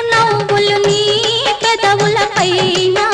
నవ్వులు నీ పెదవులపైనా.